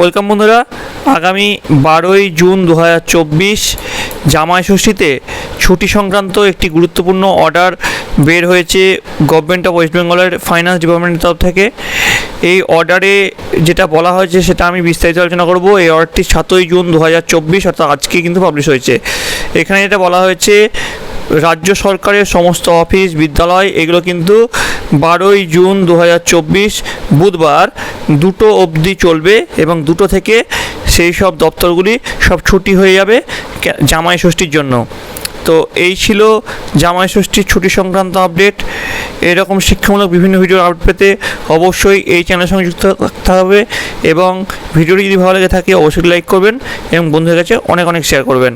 Welcome বন্ধুরা, আগামী বারোই জুন দু হাজার চব্বিশ ষষ্ঠীতে ছুটি সংক্রান্ত একটি গুরুত্বপূর্ণ অর্ডার বের হয়েছে গভর্নমেন্ট অফ ওয়েস্ট বেঙ্গলের ফাইন্যান্স ডিপার্টমেন্টের তরফ থেকে। এই অর্ডারে যেটা বলা হয়েছে সেটা আমি বিস্তারিত আলোচনা করব। এই অর্ডারটি সাতই জুন দু হাজার চব্বিশ, অর্থাৎ আজকে কিন্তু পাবলিশ হয়েছে। এখানে যেটা বলা হয়েছে রাজ্য সরকারের সমস্ত অফিস, বিদ্যালয়, এগুলো কিন্তু বারোই জুন দু হাজার চব্বিশ বুধবার দুটো অবধি চলবে এবং দুটো থেকে সেই সব দপ্তরগুলি সব ছুটি হয়ে যাবে জামাই ষষ্ঠীর জন্য। তো এই ছিল জামাই ষষ্ঠীর ছুটি সংক্রান্ত আপডেট। এরকম শিক্ষামূলক বিভিন্ন ভিডিওর আপডেট পেতে অবশ্যই এই চ্যানেল সঙ্গে যুক্ত থাকতে হবে এবং ভিডিওটি যদি ভালো লেগে থাকে অবশ্যই লাইক করবেন এবং বন্ধুদের কাছে অনেক অনেক শেয়ার করবেন।